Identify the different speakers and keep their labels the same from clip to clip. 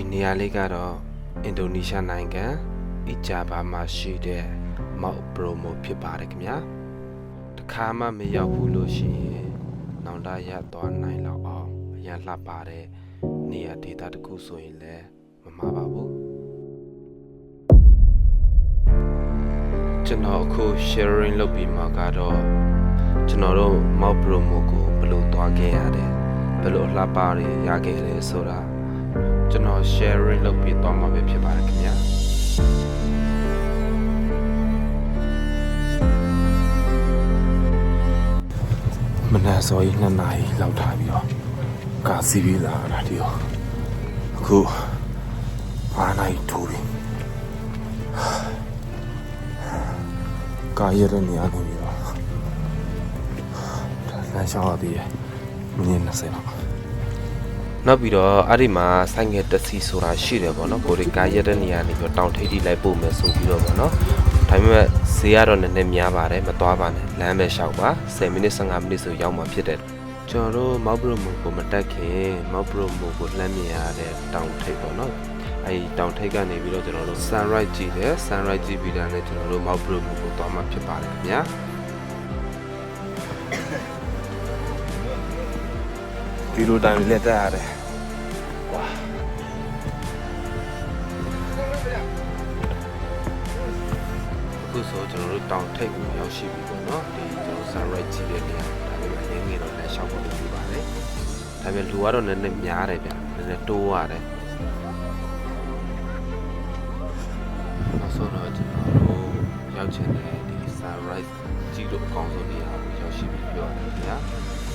Speaker 1: ဒီနေရာလေးကတော့အင်ဒိုနီးရှားနိုင်ငံအီဂျာဘာမှာရှိတဲ့မောက်ပရိုမိုဖြစ်ပါတယ်ခင်ဗျာတခါမှမရောက်ဘူးလို့ရှိရင်နောင်တရသွားနိုင်လောက်အောင်အရန်လှပတဲ့နေရာဒေသတစ်ခုဆိုရင်လည်းမမှားပါဘူးကျွန်တော်အခု sharing လုပ်ပြီးမှကတော့ကျွန်တော်တို့မောက်ပရိုမိုကိုဘယ်လိုသွားခဲ့ရတယ်ဘယ်လိုအလှပတွေရခဲ့လဲဆိုတာ ကျွန်တော် sharing လုပ်ပြီးသွားမှာပဲဖြစ်ပါတယ်ခင်ဗျာမနက်စောကြီး2နာရီလောက်ထားပြီးတော့ကာစီးပြီးလာတာဒီရောအခု9နာရီထိုးပြီကာရတဲ့နေရာနေပြီးတော့လမ်းလျှောက်ရသေးတယ်မိနစ်20လောက် နောက်ပြီးတော့အဲ့ဒီမှာဆိုင်ငယ်တက်စီဆိုတာရှိတယ်ပေါ့နော်ကိုရီကားရက်တဲ့နေရာနေပြီးတော့တောင်ထိပ်ထိလိုက်ပို့မယ်ဆိုပြီးတော့ပေါ့နော်ဒါပေမဲ့ဈေးကတော့နည်းနည်းများပါတယ်မသွားပါနဲ့လမ်းပဲလျှောက်ပါ10မိနစ်15မိနစ်ဆိုရောက်မှာဖြစ်တယ်ကျွန်တော်တို့မောက်ဘရိုမိုကိုမတက်ခင်မောက်ဘရိုမိုကိုလှမ်းမြင်ရတဲ့တောင်ထိပ်ပေါ့နော်အဲဒီတောင်ထိပ်ကနေပြီးတော့ကျွန်တော်တို့ sunrise ကြည့်တယ် sunrise ကြည့်ပြီးတာနဲ့ကျွန်တော်တို့မောက်ဘရိုမိုကိုသွားမှာဖြစ်ပါတယ်ခင်ဗျာဒီလိုတိုင်လက်တက်ရတယ် အခုဆိုကျွန်တော်တို့တောင်ထိပ်ကိုရောက်ရှိပြီပေါ့နော်ဒီကျွန်တော် sunrise ကြည့်တဲ့နေရာဒါပေမဲ့အရင်ငယ်တော့လည်းရှောက်ဖို့လုပ်ပြပါတယ်ဒါပေမဲ့လူကတော့နည်းနည်းများတယ်ဗျနည်းနည်းတိုးရတယ်နောက်ဆုံးတော့ကျွန်တော်တို့ရောက်ချင်တဲ့ဒီ sunrise ကြည့်လို့အကောင်းဆုံးနေရာကိုရောက်ရှိပြီပြောရတယ်ခင်ဗျာ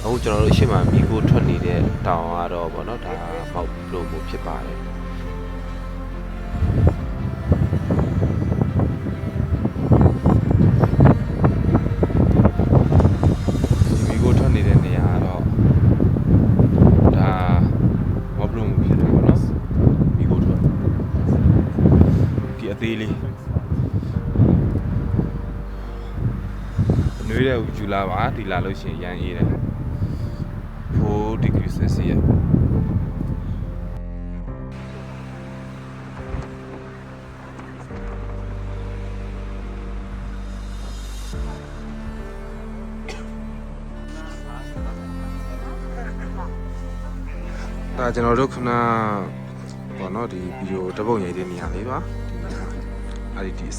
Speaker 1: အခုကျွန်တော်တို့အရှိမမီကိုထွက်နေတဲ့တောင်ကတော့ဗောနော်ဒါမောက်လို့ကိုဖြစ်ပါတယ် ဒီမီကိုထွက်နေတဲ့နေရာကတော့ဒါမဘလုံးဖြစ်တယ်ပေါ့နော်မီကိုထွက်ဒီအ သေးလေးနှွေးတဲ့ကိုယူလာပါဒီလာလို့ရှိရင်ရန်အေးတယ်4 degree celsius ဒါကျွန်တော်တို့ခုနပေါ့နော်ဒီဗီဒီယိုတပုတ်ရိုက်တဲ့နေရာလေးပါဒီနေရာ အဲ့ဒီဒီအ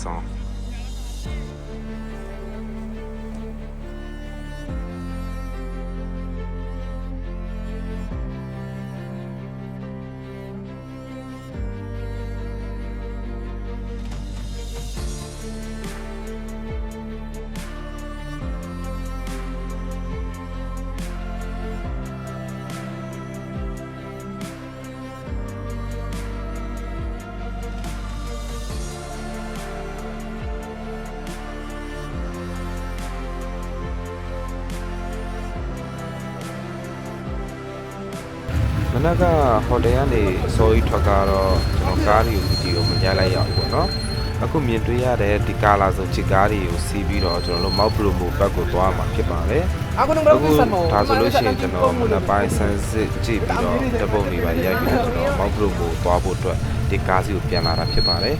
Speaker 1: နက်ကဟိုတယ်ကနေအစောကြီးထွက်ကားတော့ကျွန်တော်ကားတွေကိုဗီဒီယိုမရိုက်လိုက်ရဘူးပေါ့နော်အခုမြင်တွေ့ရတဲ့ဒီကာလာဆိုချစ်ကားတွေကိုစီးပြီးတော့ကျွန်တော်တို့မောက်ပရိုမိုဘက်ကိုသွားမှာဖြစ်ပါတယ်
Speaker 2: Ako nung
Speaker 1: အခု
Speaker 2: bago sa mo.
Speaker 1: ဒါဆိုလို့ရှိရင်ကျွန်တော်မနက်ပိုင်းဆန်းစစ်ကြည့်ပြီးတော့တပုတ်နေပါရိုက်ပြီးတော့ကျွန်တော်မောက်ပရိုမိုသွားဖို့အတွက်ဒီကားစီကိုပြန်လာတာဖြစ်ပါတယ်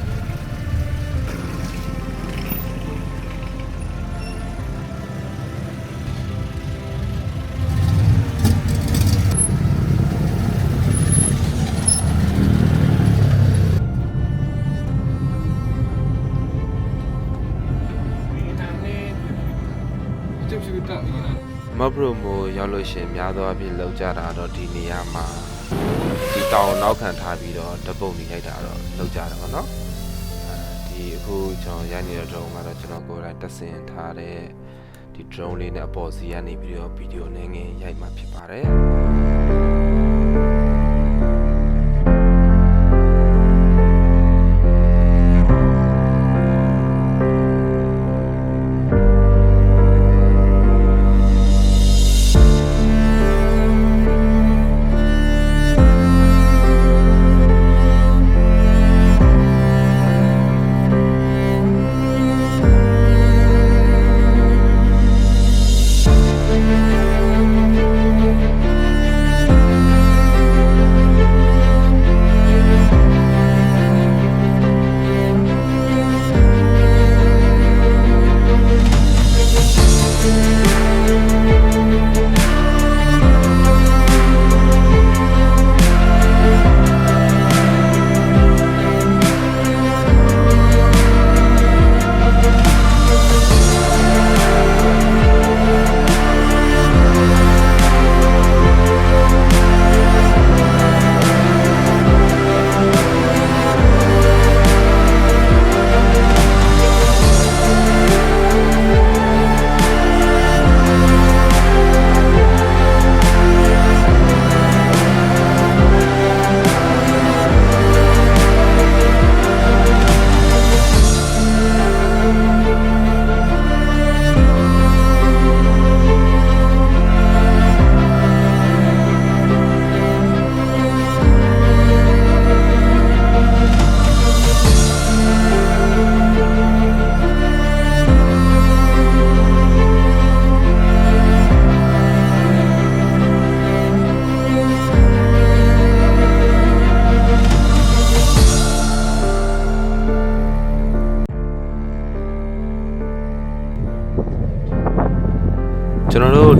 Speaker 1: မဘရိုမိုရောက်လို့ရှရင်များသောအားဖြင့်လောက်ကြတာတော့ဒီနေရာမှာဒီတောင်နောက်ခံထားပြီးတော့တပုတ်နေရိုက်တာတော့လောက်ကြတာပေါ့နော်အဲဒီအခုကျွန်တော်ရိုက်နေတဲ့ drone ကတော့ကျွန်တော်ကိုယ်တိုင်တက်ဆင်ထားတဲ့ဒီ drone လေးနဲ့အပေါ်စီကနေပြီးတော့ဗီဒီယိုနဲ့ငယ်ရိုက်မှာဖြစ်ပါတယ်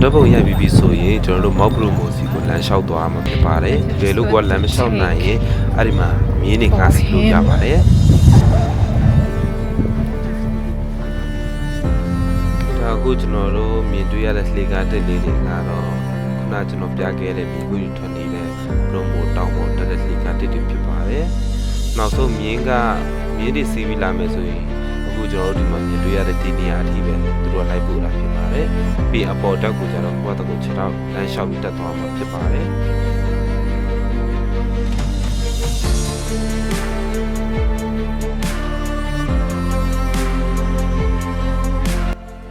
Speaker 1: တ်ပုံရိုက်ပြီးပြီဆိုရင်ကျွန်တော်တို့မောက်ပရိုမိုစီကိုလမ်းလျှောက်သွားမှာဖြစ်ပါတယ်တကယ်လို့ကလမ်းမလျှောက်နိုင်ရင်အဲ့ဒီမှာမြင်းနေငါစီလို့ရပါတယ်ဒါအခုကျွန်တော်တို့မြင်တွေ့ရတဲ့လှေကားတက်လေးတွေကတော့ခုနကျွန်တော်ပြခဲ့တဲ့မိကူထွက်နေတဲ့ promo တောင်းပေါ်တက်တဲ့လှေကားတက်တွေဖြစ်ပါတယ်နောက်ဆုံးမြင်းကမြင်းတွေစီးပြီးလာမယ်ဆိုရင် အခုကျွန်တော်တို့ဒီမှာမြင်တွေ့ရတဲ့ဒီနေရာအထိပဲသူတို့လိုက်ပို့တာဖြစ်ပါတယ်ပြီးရင်အပေါ်တက်ကိုကျတော့ကိုယ့်အတကူခြေထောက်လမ်းလျှောက်ပြီးတက်သွားမှာဖြစ်ပါတယ်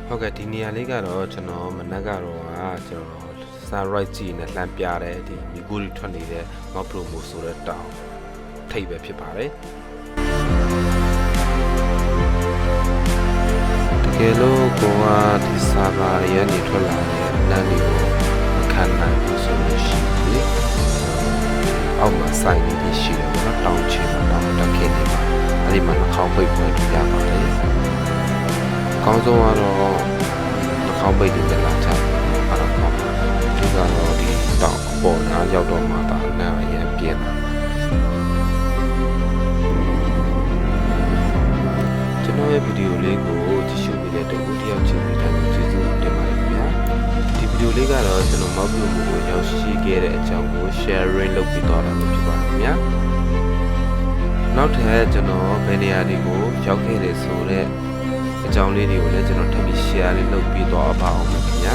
Speaker 1: ဟုတ်ကဲ့ဒီနေရာလေးကတော့ကျွန်တော်မနက်ကတော့ကကျွန်တော် sunrise ကြည့်နေလှမ်းပြတဲ့ဒီမီဂူရီထွက်နေတဲ့ Mount Bromo ဆိုတဲ့တောင်ထိပ်ပဲဖြစ်ပါတယ် တကယ်လို့ကိုကဒီစာဘာရန်နေထွက်လာတဲ့လမ်းတွေကိုမခံနိုင်ဘူးဆိုလို့ရှိရင်အောက်မှာစိုက်နေပြီးရှိတယ်ပေါ့နော်တောင်ချေမှာတောင်တက်ခဲ့နေပါအဲ့ဒီမှာနှာခေါင်းပိတ်ဖွင့်ထူရပါတယ်အကောင်းဆုံးကတော့နှာခေါင်းပိတ်တွေတက်လာကြတယ်အဲ့တော့ကောင်းပါဒီကတော့ဒီတောင်အပေါ်နားရောက်တော့မှဒါနားရန်ပြင်းတာ တော့ကျွန်တော်မောက်ပြုမှုကိုရောက်ရှိခဲ့တဲ့အကြောင်းကို sharing လုပ်ပြီးတော့တာလို့ဖြစ်ပါတယ်ခင်ဗျာနောက်ထပ်ကျွန်တော်ဘယ်နေရာတွေကိုရောက်ခဲ့တယ်ဆိုတော့အကြောင်းလေးတွေကိုလည်းကျွန်တော်ထပ်ပြီး share လေးလုပ်ပြီးတော့ပါအောင်ပါခင်ဗျာ